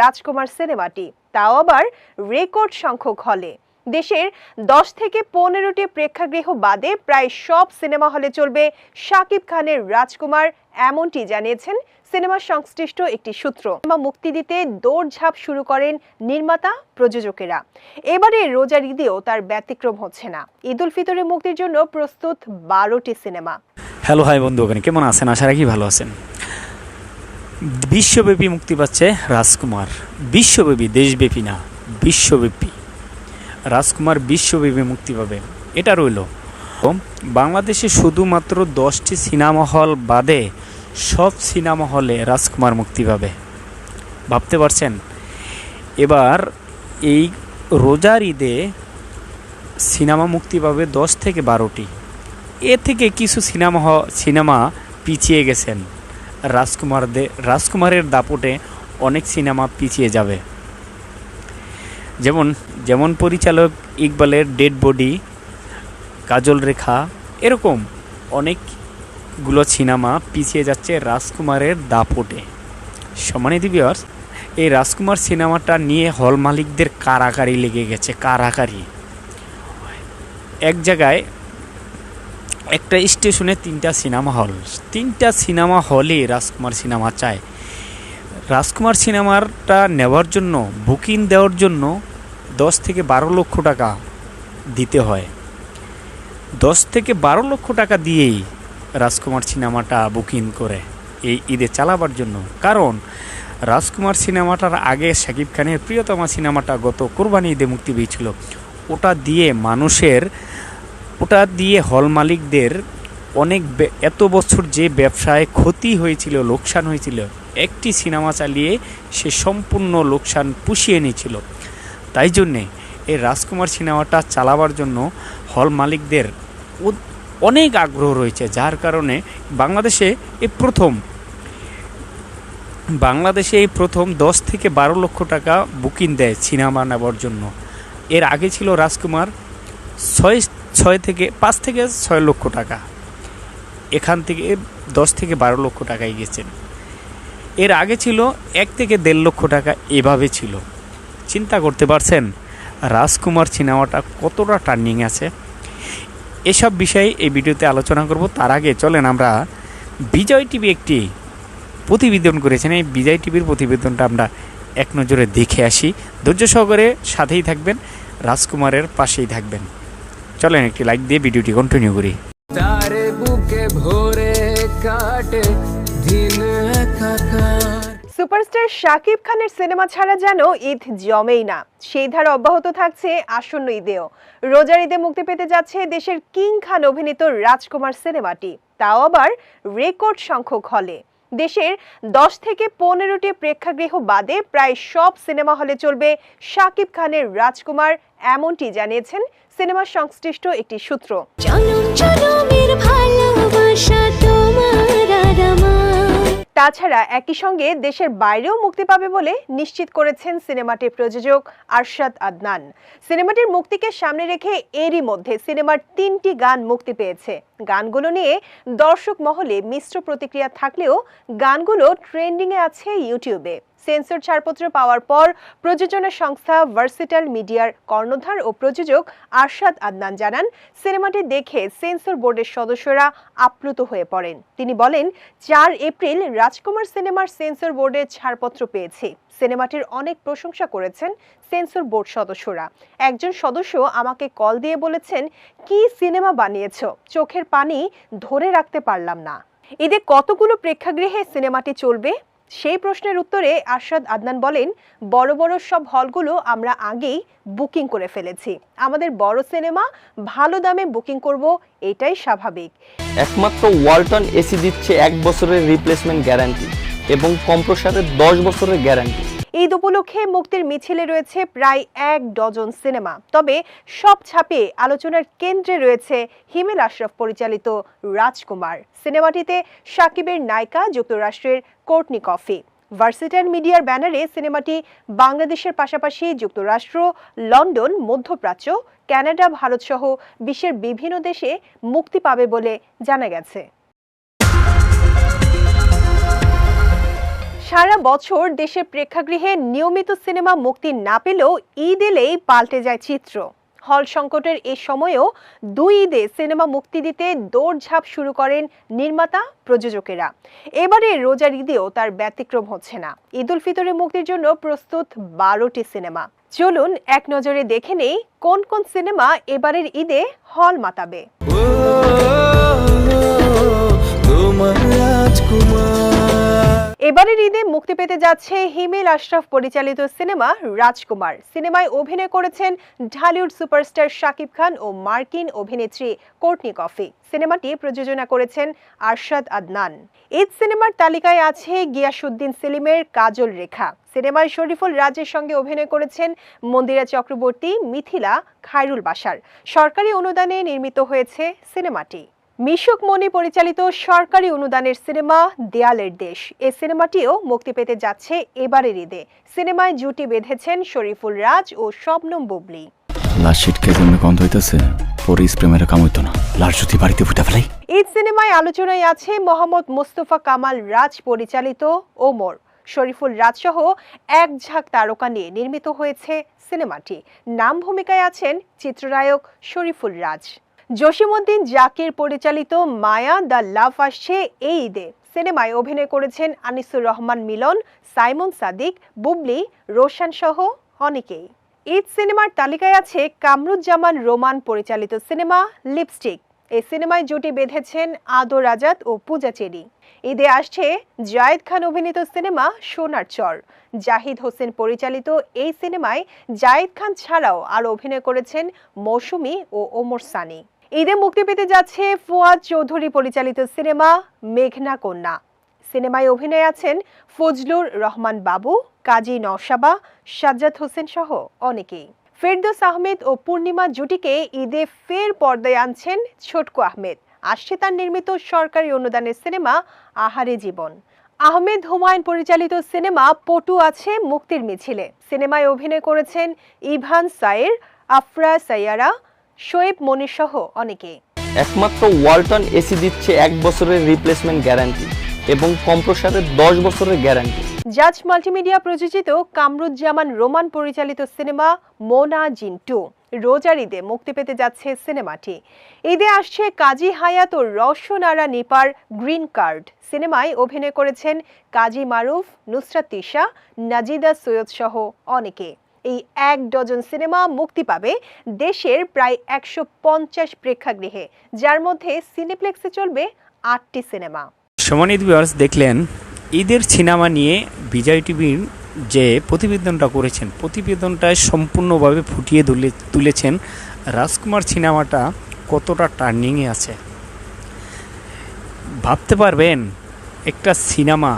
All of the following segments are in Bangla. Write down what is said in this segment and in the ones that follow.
রাজকুমার সিনেমাটি। তাও আবার রেকর্ড সংখ্যক হলে। দেশের দশ থেকে পনেরোটি প্রেক্ষাগৃহ বাদে প্রায় সব সিনেমা হলে চলবে শাকিব খানের রাজকুমার, এমনটি জানিয়েছেন সিনেমা সংশ্লিষ্ট একটি সূত্র। সিনেমা মুক্তি দিতে দৌড়ঝাঁপ শুরু করেন নির্মাতা, প্রযোজকেরা। এবারে রোজার ঈদেও তার ব্যতিক্রম হচ্ছে না। ঈদ উল ফিতরে মুক্তির জন্য প্রস্তুত বারোটি সিনেমা। হ্যালো, হাই বন্ধু কেমন আছেন? আশা রাখি ভালো আছেন। বিশ্বব্যাপী মুক্তি পাচ্ছে রাজকুমার। বিশ্বব্যাপী, দেশব্যাপী না, বিশ্বব্যাপী। রাজকুমার বিশ্বব্যাপী মুক্তি পাবে। এটা রইল। বাংলাদেশে শুধুমাত্র দশটি সিনেমা হল বাদে সব সিনেমা হলে রাজকুমার মুক্তি পাবে। ভাবতে পারছেন? এবার এই রোজার ঈদে সিনেমা মুক্তি পাবে দশ থেকে বারোটি। এ থেকে কিছু সিনেমা সিনেমা পিছিয়ে গেছেন। রাজকুমারদের রাজকুমারের দাপটে অনেক সিনেমা পিছিয়ে যাবে। যেমন যেমন পরিচালক ইকবালের ডেড বডি, কাজল রেখা, এরকম অনেকগুলো সিনেমা পিছিয়ে যাচ্ছে রাজকুমারের দাপটে। সম্মানিত ভিউয়ার্স এই রাজকুমার সিনেমাটা নিয়ে হল মালিকদের কারাকারি লেগে গেছে কারাকারি এক জায়গায় একটা স্টেশনে তিনটা সিনেমা হল। তিনটা সিনেমা হলে রাজকুমার সিনেমা চায়। রাজকুমার সিনেমাটা নেওয়ার জন্য বুকিং দেওয়ার জন্য দশ থেকে বারো লক্ষ টাকা দিতে হয়। দশ থেকে বারো লক্ষ টাকা দিয়েই রাজকুমার সিনেমাটা বুকিং করে এই ঈদে চালাবার জন্য। কারণ, রাজকুমার সিনেমাটার আগে শাকিব খানের প্রিয়তমা সিনেমাটা গত কোরবানি ঈদে মুক্তি পেয়েছিল। ওটা দিয়ে মানুষের ওটা দিয়ে হল মালিকদের অনেক এত বছর যে ব্যবসায় ক্ষতি হয়েছিল, লোকসান হয়েছিল, একটি সিনেমা চালিয়ে সে সম্পূর্ণ লোকসান পুষিয়ে নিয়েছিল। তাই জন্যে এই রাজকুমার সিনেমাটা চালাবার জন্য হল মালিকদের অনেক আগ্রহ রয়েছে, যার কারণে বাংলাদেশে এই প্রথম। বাংলাদেশে এই প্রথম দশ থেকে বারো লক্ষ টাকা বুকিং দেয় সিনেমা নেওয়ার জন্য। এর আগে ছিল রাজকুমার ছয় ছয় থেকে পাঁচ থেকে ছয় লক্ষ টাকা। এখান থেকে দশ থেকে বারো লক্ষ টাকায় গেছেন। এর আগে ছিল এক থেকে দেড় লক্ষ টাকা, এভাবে ছিল। চিন্তা করতে পারছেন, রাজকুমার সিনেমাটা কতটা টার্নিং আছে? এসব বিষয়ে এই ভিডিওতে আলোচনা করব। তার আগে চলেন আমরা বিজয় টিভি একটি প্রতিবেদন করেছেন। এই বিজয় টিভির প্রতিবেদনটা আমরা এক নজরে দেখে আসি। ধৈর্য সহকারে সাথেই থাকবেন, রাজকুমারের পাশেই থাকবেন। চলেন একটি লাইক দিয়ে ভিডিওটি কন্টিনিউ করি। তার বুকে ভরে কাটে দিন সুপারস্টার শাকিব খানের সিনেমা ছাড়া যেন ঈদ জমেই না। সেই ধারা অব্যাহত থাকছে আসন্ন ঈদেও। রোজার ঈদে মুক্তি পেতে যাচ্ছে দেশের কিং খান অভিনীত রাজকুমার সিনেমাটি। তাও আবার রেকর্ড সংখ্যক হলে। দেশের দশ থেকে পনেরোটি প্রেক্ষাগৃহ বাদে প্রায় সব সিনেমা হলে চলবে শাকিব খানের রাজকুমার, এমনটি জানিয়েছেন সিনেমা সংশ্লিষ্ট একটি সূত্র। তাছাড়া একই সঙ্গে দেশের বাইরেও মুক্তি পাবে বলে নিশ্চিত করেছেন সিনেমাটির প্রযোজক আরশাদ আদনান। সিনেমাটির মুক্তিকে সামনে রেখে এরই মধ্যে সিনেমার তিনটি গান মুক্তি পেয়েছে। গানগুলো নিয়ে দর্শক মহলে মিশ্র প্রতিক্রিয়া থাকলেও গানগুলো ট্রেন্ডিংয়ে আছে ইউটিউবে। সেন্সর ছাড়পত্র পাওয়ার পর প্রযোজনা সংস্থা ভার্সিটাল মিডিয়ার কর্ণধার ও প্রযোজক আরশাদ আদনান জানান, সিনেমাটি দেখে সেন্সর বোর্ডের সদস্যরা আপ্লুত হয়ে পড়েন। তিনি বলেন, চার এপ্রিল রাজকুমার সিনেমার সেন্সর বোর্ডের ছাড়পত্র পেয়েছি। সিনেমাটির অনেক প্রশংসা করেছেন সেন্সর বোর্ড সদস্যরা। একজন সদস্য আমাকে কল দিয়ে বলেছেন, কি সিনেমা বানিয়েছ? চোখের পানি ধরে রাখতে পারলাম না। ঈদে কতগুলো প্রেক্ষাগৃহে সিনেমাটি চলবে? সেই প্রশ্নের উত্তরে আরশাদ আদনান বলেন, বড় বড় সব হলগুলো আমরা আগেই বুকিং করে ফেলেছি। আমাদের বড় সিনেমা, ভালো দামে বুকিং করব, এটাই স্বাভাবিক। একমাত্র ওয়ালটন এসি দিচ্ছে এক বছরের রিপ্লেসমেন্ট গ্যারান্টি এবং কম্প্রসারের দশ বছরের গ্যারান্টি ঈদ উপলক্ষে মুক্তির মিছিলে রয়েছে প্রায় এক ডজন সিনেমা। তবে সব ছাপে আলোচনার কেন্দ্রে রয়েছে হিমেল আশরাফ পরিচালিত রাজকুমার। সিনেমাটিতে সাকিবের নায়িকা যুক্তরাষ্ট্রের কোর্টনি কফি। ভার্সিটাল মিডিয়ার ব্যানারে সিনেমাটি বাংলাদেশের পাশাপাশি যুক্তরাষ্ট্র, লন্ডন, মধ্যপ্রাচ্য কানাডা ভারতসহ বিশ্বের বিভিন্ন দেশে মুক্তি পাবে বলে জানা গেছে। সারা বছর দেশের প্রেক্ষাগৃহে নিয়মিত সিনেমা মুক্তি না পেলেও ঈদ এলেই পাল্টে যায় চিত্র হল সংকটের এ সময়েও দুই ঈদে সিনেমা মুক্তি দিতে দৌড়ঝাঁপ শুরু করেন নির্মাতা প্রযোজকেরা এবারে রোজার ঈদেও তার ব্যতিক্রম হচ্ছে না ঈদ উল ফিতরে মুক্তির জন্য প্রস্তুত বারোটি সিনেমা চলুন এক নজরে দেখে নেই কোন কোন সিনেমা এবারের ঈদে হল মাতাবে রাজকুমার এবারের ঈদে মুক্তি পেতে যাচ্ছে হিমেল আশরাফ পরিচালিত সিনেমা রাজকুমার। সিনেমায় অভিনয় করেছেন ঢালিউড সুপারস্টার শাকিব খান ও মার্কিন অভিনেত্রী কোর্টনি কফি। সিনেমাটি প্রযোজনা করেছেন আরশাদ আদনান। ঈদ সিনেমার তালিকায় আছে গিয়াসুদ্দিন সেলিমের কাজল রেখা। সিনেমায় শরীফুল রাজের সঙ্গে অভিনয় করেছেন মন্দিরা চক্রবর্তী, মিথিলা, খায়রুল বাসার সরকারি অনুদানে নির্মিত হয়েছে সিনেমাটি। মিশুক মনি পরিচালিত সরকারি অনুদানের সিনেমা দেয়ালের দেশ। এই সিনেমাটিও মুক্তি পেতে যাচ্ছে এবারের ঈদে। সিনেমায় জুটি বেঁধেছেন শরীফুল রাজ ও শবনম বুবলি। লাশ ছিটকে গন্ধ হইতেছে? পরে স্প্রেমের কাম হইতো না। লাশ যদি বাড়িতে ফুটে ফেলাই? ঈদ সিনেমায় আলোচনায় আছে মোহাম্মদ মোস্তফা কামাল রাজ পরিচালিত ওমর। শরীফুল রাজ সহ এক ঝাঁক তারকা নিয়ে নির্মিত হয়েছে সিনেমাটি। নাম ভূমিকায় আছেন চিত্রনায়ক শরীফুল রাজ। জসিমউদ্দিন জাকির পরিচালিত মায়া দ্য লাভ আসছে এই ঈদে। সিনেমায় অভিনয় করেছেন আনিসুর রহমান মিলন, সাইমন সাদিক, বুবলি, রোশান সহ অনেকেই। ঈদ সিনেমার তালিকায় আছে কামরুজ্জামান রোমান পরিচালিত সিনেমা লিপস্টিক। এই সিনেমায় জুটি বেঁধেছেন আদর আজাদ ও পূজা চেরি। ঈদে আসছে জায়েদ খান অভিনীত সিনেমা সোনার চর। জাহিদ হোসেন পরিচালিত এই সিনেমায় জায়েদ খান ছাড়াও আরও অভিনয় করেছেন মৌসুমী ও ওমর সানি। ঈদে মুক্তি পেতে যাচ্ছে ফুয়াদ চৌধুরী পরিচালিত সিনেমা মেঘনা কন্যা। সিনেমায় অভিনয়ে আছেন ফজলুর রহমান বাবু, কাজী নওশাবা, সাজ্জাদ হোসেন সহ অনেকেই। ফেরদৌস আহমেদ ও পূর্ণিমা জুটিকে ঈদে ফের পর্দায় আনছেন ছোটকু আহমেদ। আসছে তার নির্মিত সরকারি অনুদানের সিনেমা আহারে জীবন। আহমেদ হুমায়ুন পরিচালিত সিনেমা পটু আছে মুক্তির মিছিলে। সিনেমায় অভিনয় করেছেন ইভান সায়ের, আফরা সাইয়ারা শোয়েব মনির সহ অনেকে একমাত্র ওয়ালটন এসি দিচ্ছে এক বছরের রিপ্লেসমেন্ট গ্যারান্টি এবং কম্প্রসারের দশ বছরের গ্যারান্টি জাজ মাল্টিমিডিয়া প্রযোজিত কামরুজ্জামান রোমান পরিচালিত সিনেমা মোনা জিন টু। রোজার ঈদে মুক্তি পেতে যাচ্ছে সিনেমাটি। ঈদে আসছে কাজী হায়াত ও রওশনারা নিপার গ্রিন কার্ড। সিনেমায় অভিনয় করেছেন কাজী মারুফ নুসরাত তিশা নাজিদা সৈয়দ সহ অনেকে। এই এক ডজন সিনেমা মুক্তি পাবে দেশের প্রায় একশো পঞ্চাশ প্রেক্ষাগৃহে, যার মধ্যে সিনেপ্লেক্সে চলবে আটটি সিনেমা। সমানিত ভিউয়ার্স দেখলেন, ঈদের সিনেমা নিয়ে বিজয় টিভির যে প্রতিবেদনটা করেছেন, প্রতিবেদনটায় সম্পূর্ণভাবে ফুটিয়ে তুলে তুলেছেন রাজকুমার সিনেমাটা কতটা টার্নিংয়ে আছে। ভাবতে পারবেন, একটা সিনেমা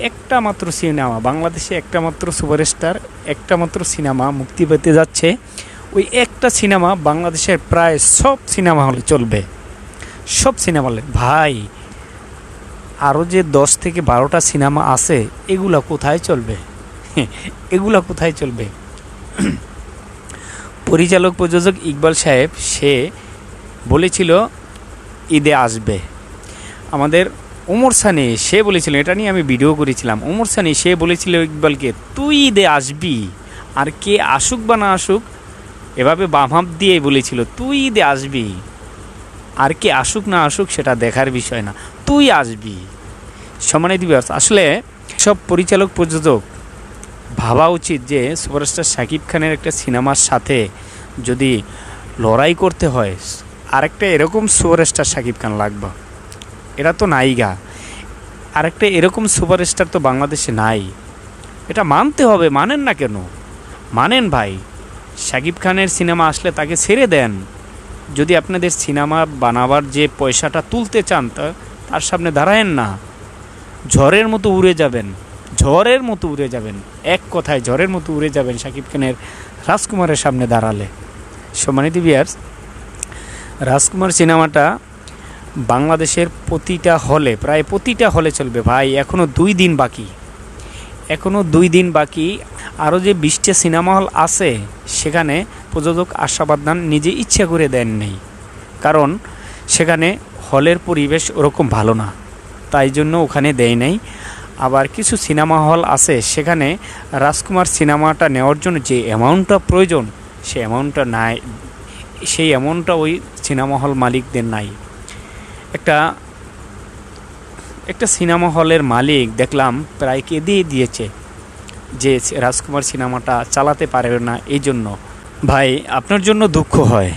একটা মাত্র সিনেমা, বাংলাদেশে একটা মাত্র সুপারস্টার, একটা মাত্র সিনেমা মুক্তি পেতে যাচ্ছে। ওই একটা সিনেমা বাংলাদেশের প্রায় সব সিনেমা হলে চলবে। সব সিনেমা হলে। ভাই আরও যে দশ থেকে বারোটা সিনেমা আছে, এগুলা কোথায় চলবে? এগুলা কোথায় চলবে? পরিচালক প্রযোজক ইকবাল সাহেব, সে বলেছিল, ঈদে আসবে। আমাদের ওমর সানি, সে বলেছিল, এটা নিয়ে আমি ভিডিও করেছিলাম ওমর সানি, সে বলেছিল ইকবালকে, তুই ঈদে আসবি, আর কে আসুক বা না আসুক, এভাবে বাম বামহাপ দিয়ে বলেছিল, তুই ঈদে আসবি, আর কে আসুক না আসুক, সেটা দেখার বিষয় না, তুই আসবি। সমানে দিবস আসলে সব পরিচালক প্রযোজক ভাবা উচিত যে সুপারস্টার শাকিব খানের একটা সিনেমার সাথে যদি লড়াই করতে হয়, আরেকটা এরকম সুপারস্টার শাকিব খান লাগবে। এটা তো নায়িকা। আরেকটা এরকম সুপারস্টার তো বাংলাদেশে নাই। এটা মানতে হবে, মানেন না কেন? মানেন ভাই, শাকিব খানের সিনেমা আসলে তাকে ছেড়ে দেন। যদি আপনাদের সিনেমা বানাবার যে পয়সাটা তুলতে চান, তা তার সামনে দাঁড়ায়েন না। ঝড়ের মতো উড়ে যাবেন, ঝড়ের মতো উড়ে যাবেন। এক কথায় ঝড়ের মতো উড়ে যাবেন শাকিব খানের রাজকুমারের সামনে দাঁড়ালে। সম্মানিত বিয়ার্স রাজকুমার সিনেমাটা বাংলাদেশের প্রতিটা হলে, প্রায় প্রতিটা হলে চলবে ভাই এখনও দুই দিন বাকি। এখনও দুই দিন বাকি। আরও যে বিশটা সিনেমা হল আছে, সেখানে প্রযোজক আশাবাদান নিজে ইচ্ছা করে দেন নেই। কারণ সেখানে হলের পরিবেশ ওরকম ভালো না, তাই জন্য ওখানে দেয় নাই। আবার কিছু সিনেমা হল আছে, সেখানে রাজকুমার সিনেমাটা নেওয়ার জন্য যে অ্যামাউন্টটা প্রয়োজন, সে অ্যামাউন্টটা নাই, সেই অ্যামাউন্টটা ওই সিনেমা হল মালিকদের নাই। একটা একটা সিনেমা হলের মালিক দেখলাম, প্রায় কেঁদেই দিয়েছে যে রাজকুমার সিনেমাটা চালাতে পারবে না এই জন্য ভাই, আপনার জন্য দুঃখ হয়।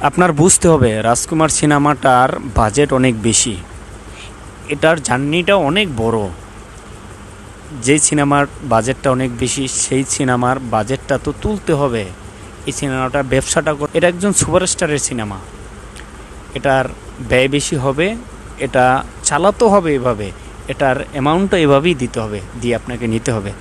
আপনার বুঝতে হবে, রাজকুমার সিনেমাটার বাজেট অনেক বেশি। এটার জার্নিটা অনেক বড়। যে সিনেমার বাজেটটা অনেক বেশি, সেই সিনেমার বাজেটটা তো তুলতে হবে। এই সিনেমাটা ব্যবসাটা এটা একজন সুপারস্টারের সিনেমা। এটার ব্যয় বেশি হবে, এটা চালাতে হবে এভাবে, এটার অ্যামাউন্টটা এভাবেই দিতে হবে, দিয়ে আপনাকে নিতে হবে।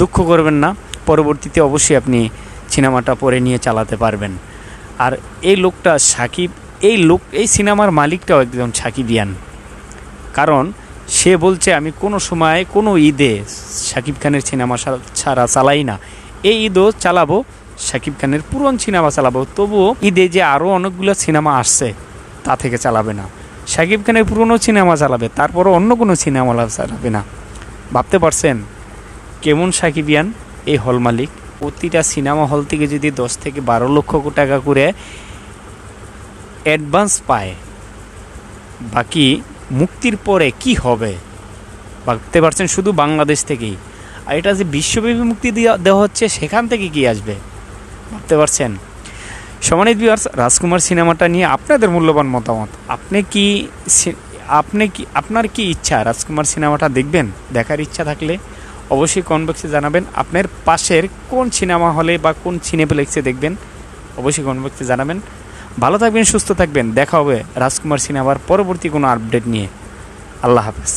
দুঃখ করবেন না, পরবর্তীতে অবশ্যই আপনি সিনেমাটা পরে নিয়ে চালাতে পারবেন। আর এই লোকটা সাকিব, এই লোক, এই সিনেমার মালিকটাও একজন সাকিবিয়ান। কারণ সে বলছে, আমি কোনো সময় কোনো ঈদে সাকিব খানের সিনেমা ছাড়া চালাই না। এই ঈদও চালাবো, সাকিব খানের পুরন সিনেমা চালাবো। তবুও ঈদে যে আরও অনেকগুলো সিনেমা আসছে তা থেকে চালাবে না। সাকিব খানের পুরনো সিনেমা চালাবে, তারপরও অন্য কোনো সিনেমা চালাবে না। ভাবতে পারছেন কেমন সাকিবিয়ান এই হল মালিক? প্রতিটা সিনেমা হল থেকে যদি দশ থেকে বারো লক্ষ টাকা করে অ্যাডভান্স পায়, বাকি মুক্তির পরে কি হবে? ভাবতে পারছেন শুধু বাংলাদেশ থেকেই। আর এটা যে বিশ্বব্যাপী মুক্তি দেওয়া দেওয়া হচ্ছে, সেখান থেকে কি আসবে? ভাবতে পারছেন? সমানিত ভিউয়ার্স রাজকুমার সিনেমাটা নিয়ে আপনাদের মূল্যবান মতামত। আপনি কি আপনি কি, আপনার কি ইচ্ছা রাজকুমার সিনেমাটা দেখবেন? দেখার ইচ্ছা থাকলে অবশ্যই কনবক্সে জানাবেন। আপনার পাশের কোন সিনেমা হলে বা কোন সিনেপ্লেক্সে দেখবেন, অবশ্যই কনবক্সে জানাবেন। ভালো থাকবেন, সুস্থ থাকবেন। দেখা হবে রাজকুমার সিনেমার পরবর্তী কোনো আপডেট নিয়ে। আল্লাহ হাফেজ।